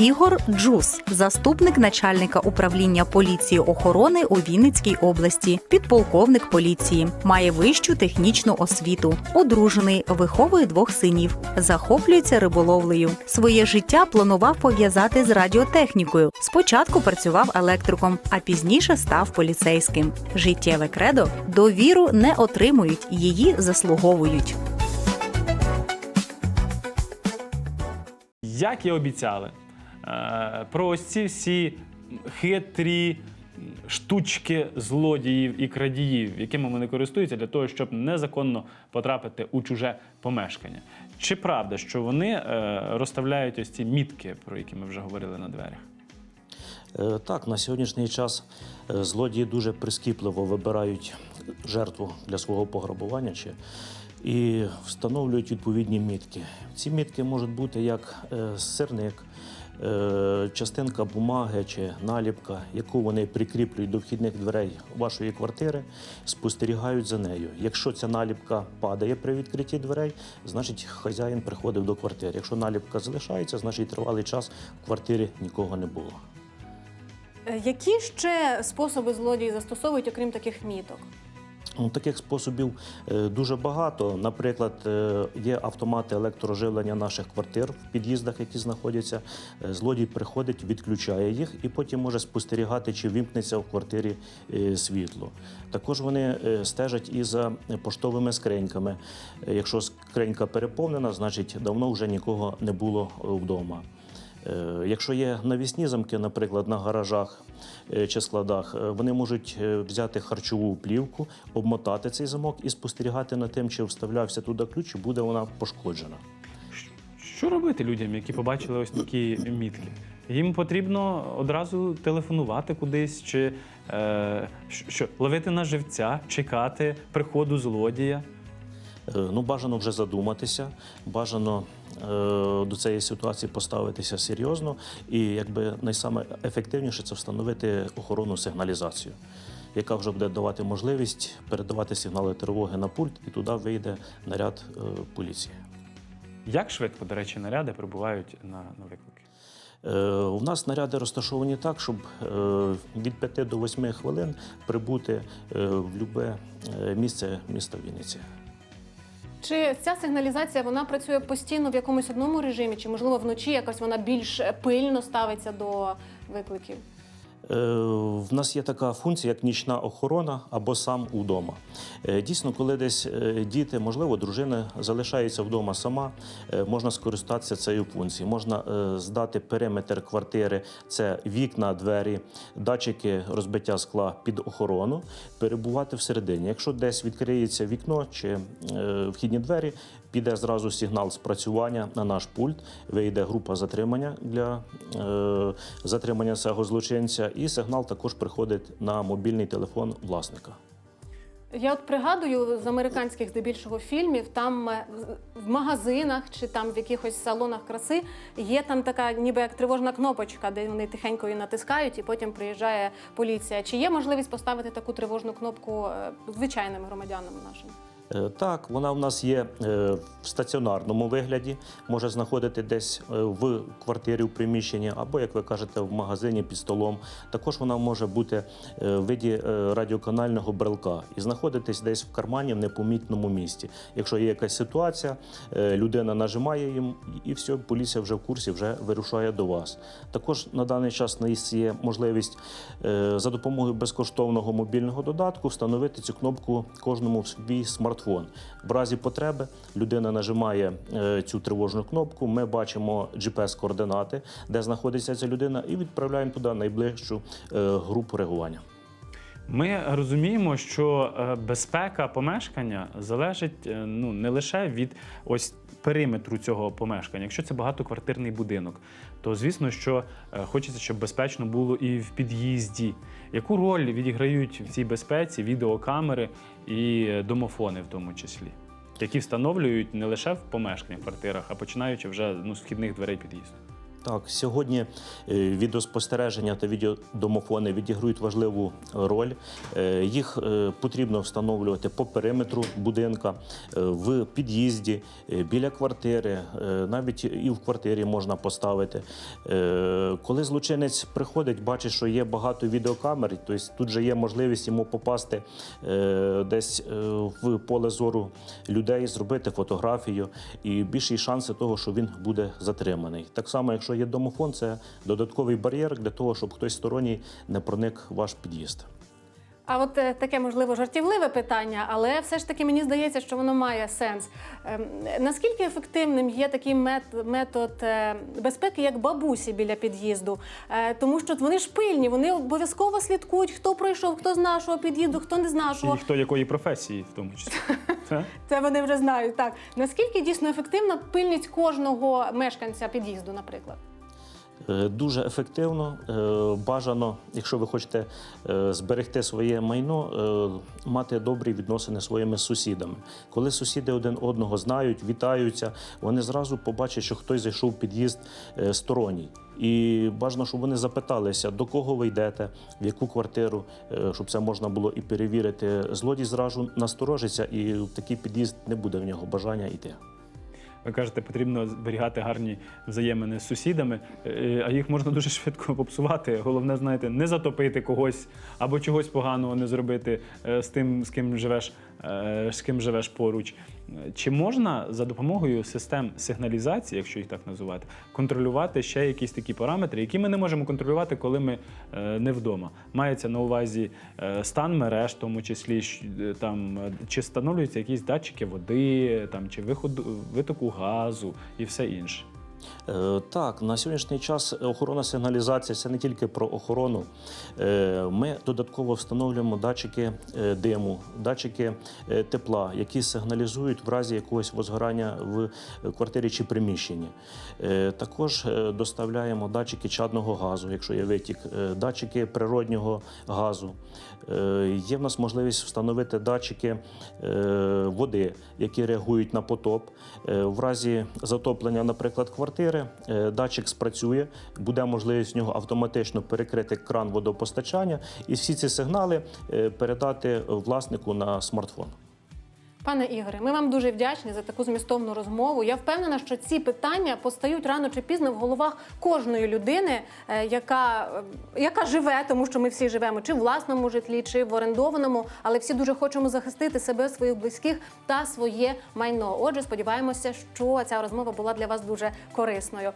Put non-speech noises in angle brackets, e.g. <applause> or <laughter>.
Ігор Джус, заступник начальника управління поліції охорони у Вінницькій області, підполковник поліції, має вищу технічну освіту, одружений, виховує двох синів, захоплюється риболовлею. Своє життя планував пов'язати з радіотехнікою. Спочатку працював електриком, а пізніше став поліцейським. Життєве кредо довіру не отримують, її заслуговують. Як і обіцяли, про ось ці всі хитрі штучки злодіїв і крадіїв, якими вони користуються для того, щоб незаконно потрапити у чуже помешкання. Чи правда, що вони е, розставляють ось ці мітки, про які ми вже говорили на дверях? Е, Так, на сьогоднішній час е, злодії дуже прискіпливо вибирають жертву для свого пограбування чи і встановлюють відповідні мітки. Ці мітки можуть бути як е, сирник, е, частинка бумаги чи наліпка, яку вони прикріплюють до вхідних дверей вашої квартири, спостерігають за нею. Якщо ця наліпка падає при відкритті дверей, значить хазяїн приходив до квартири. Якщо наліпка залишається, значить тривалий час в квартирі нікого не було. Е, Які ще способи злодії застосовують, окрім таких міток? Ну, Таких способів е, дуже багато. Наприклад, е, є автомати електроживлення наших квартир в під'їздах, які знаходяться. Е, Злодій приходить, відключає їх і потім може спостерігати, чи вімкнеться в квартирі світло. Також вони стежать і за поштовими скриньками. Якщо скринька переповнена, значить давно вже нікого не було вдома. Е, Якщо є навісні замки, наприклад, на гаражах е, чи складах, е, вони можуть взяти харчову плівку, обмотати цей замок і спостерігати над тим, чи вставлявся туди ключ, чи буде вона пошкоджена. Що робити людям, які побачили ось такі мітки? Їм потрібно одразу телефонувати кудись, чи е, що, ловити на живця, чекати приходу злодія. Е, Ну, бажано вже задуматися, бажано е, до цієї ситуації поставитися серйозно, і якби найсаме ефективніше це встановити охоронну сигналізацію, яка вже буде давати можливість передавати сигнали тривоги на пульт, і туди вийде наряд е, поліції. Як швидко, до речі, наряди прибувають на, на виклики? Е, У нас наряди розташовані так, щоб е, від 5 до 8 хвилин прибути е, в будь-яке місце міста Вінниці. Чи ця сигналізація вона працює постійно в якомусь одному режимі, чи можливо вночі якось вона більш пильно ставиться до викликів? Е, В нас є така функція, як нічна охорона або сам удома. Е, Дійсно, коли десь е, діти, можливо, дружина залишається вдома сама, можна скористатися цією функцією. Можна здати периметр квартири, це вікна, двері, датчики розбиття скла під охорону, перебувати всередині. Якщо десь відкриється вікно чи вхідні двері, піде зразу сигнал спрацювання на наш пульт, вийде група затримання для затримання цього злочинця, і сигнал також приходить на мобільний телефон власника. Я от пригадую з американських здебільшого фільмів, там е, в магазинах чи там в якихось салонах краси є там така, ніби як тривожна кнопочка, де вони тихенько її натискають, і потім приїжджає поліція. Чи є можливість поставити таку тривожну кнопку е, звичайним громадянам нашим? Е, Так, вона в нас є е, в стаціонарному вигляді, може знаходити десь е, в квартирі, в приміщенні, або, як ви кажете, в магазині під столом. Також вона може бути в виді радіоканального брелка і знаходитись десь в кармані в непомітному місці. Якщо є якась ситуація, людина нажимає їм, і все, поліція вже в курсі, вже вирушає до вас. Також на даний час нас є можливість за допомогою безкоштовного мобільного додатку встановити цю кнопку кожному в свій смартфон. В разі потреби людина нажимає е, цю тривожну кнопку. Ми бачимо GPS-координати, де знаходиться ця людина, і відправляємо туди найближчу е, групу реагування. Ми розуміємо, що е, безпека помешкання залежить е, ну не лише від ось периметру цього помешкання. Якщо це багатоквартирний будинок, то звісно, що е, хочеться, щоб безпечно було і в під'їзді. Яку роль відіграють в цій безпеці відеокамери і домофони, в тому числі, які встановлюють не лише в помешканнях, квартирах, а починаючи вже ну, з вхідних дверей під'їзду? Так, сьогодні е, відеоспостереження та відеодомофони відіграють важливу роль. Е, Їх е, потрібно встановлювати по периметру будинка, в під'їзді, біля квартири, навіть і в квартирі можна поставити. Коли злочинець приходить, бачить, що є багато відеокамер, тобто тут же є можливість йому попасти десь в поле зору людей, зробити фотографію і більші шанси того, що він буде затриманий. Так само, якщо є домофон, це додатковий бар'єр для того, щоб хтось сторонній не проник в ваш під'їзд. А от е, таке можливо жартівливе питання, але все ж таки мені здається, що воно має сенс. Ем, Наскільки ефективним є такий мет- метод е, безпеки, як бабусі біля під'їзду? Е, Тому що вони ж пильні, вони обов'язково слідкують, хто пройшов, хто з нашого під'їзду, хто не з нашого. І хто якої професії, в тому числі. <laughs> Це вони вже знають. Так наскільки дійсно ефективна пильність кожного мешканця під'їзду, наприклад? Е, Дуже ефективно, е, бажано, якщо ви хочете е, зберегти своє майно, мати добрі відносини зі своїми сусідами. Коли сусіди один одного знають, вітаються, вони зразу побачать, що хтось зайшов в під'їзд сторонній. І бажано, щоб вони запиталися, до кого ви йдете, в яку квартиру, щоб це можна було і перевірити. Злодій зразу насторожиться, і в такий під'їзд не буде в нього бажання йти. Ви кажете, потрібно зберігати гарні взаємини з сусідами, е, а їх можна дуже швидко <laughs> попсувати. Головне, знаєте, не затопити когось або чогось поганого не зробити е, з тим, з ким живеш, е, з ким живеш поруч. Чи можна за допомогою систем сигналізації, якщо їх так називати, контролювати ще якісь такі параметри, які ми не можемо контролювати, коли ми е, не вдома? Мається на увазі е, стан мереж, в тому числі е, там чи встановлюються якісь датчики води, там чи виходу витоку газу і все інше. Е, Так, на сьогоднішній час охорона сигналізації це не тільки про охорону. Е, Ми додатково встановлюємо датчики е, диму, датчики тепла, які сигналізують в разі якогось возгорання в квартирі чи приміщенні. Також доставляємо датчики чадного газу, якщо є витік, датчики природнього газу. Є в нас можливість встановити датчики води, які реагують на потоп. В разі затоплення, наприклад, квартири, е, датчик спрацює, буде можливість в нього автоматично перекрити кран водопостачання і всі ці сигнали е, передати власнику на смартфон. Пане Ігоре, ми вам дуже вдячні за таку змістовну розмову. Я впевнена, що ці питання постають рано чи пізно в головах кожної людини, е, яка, е, яка живе, тому що ми всі живемо чи в власному житлі, чи в орендованому, але всі дуже хочемо захистити себе, своїх близьких та своє майно. Отже, сподіваємося, що ця розмова була для вас дуже корисною.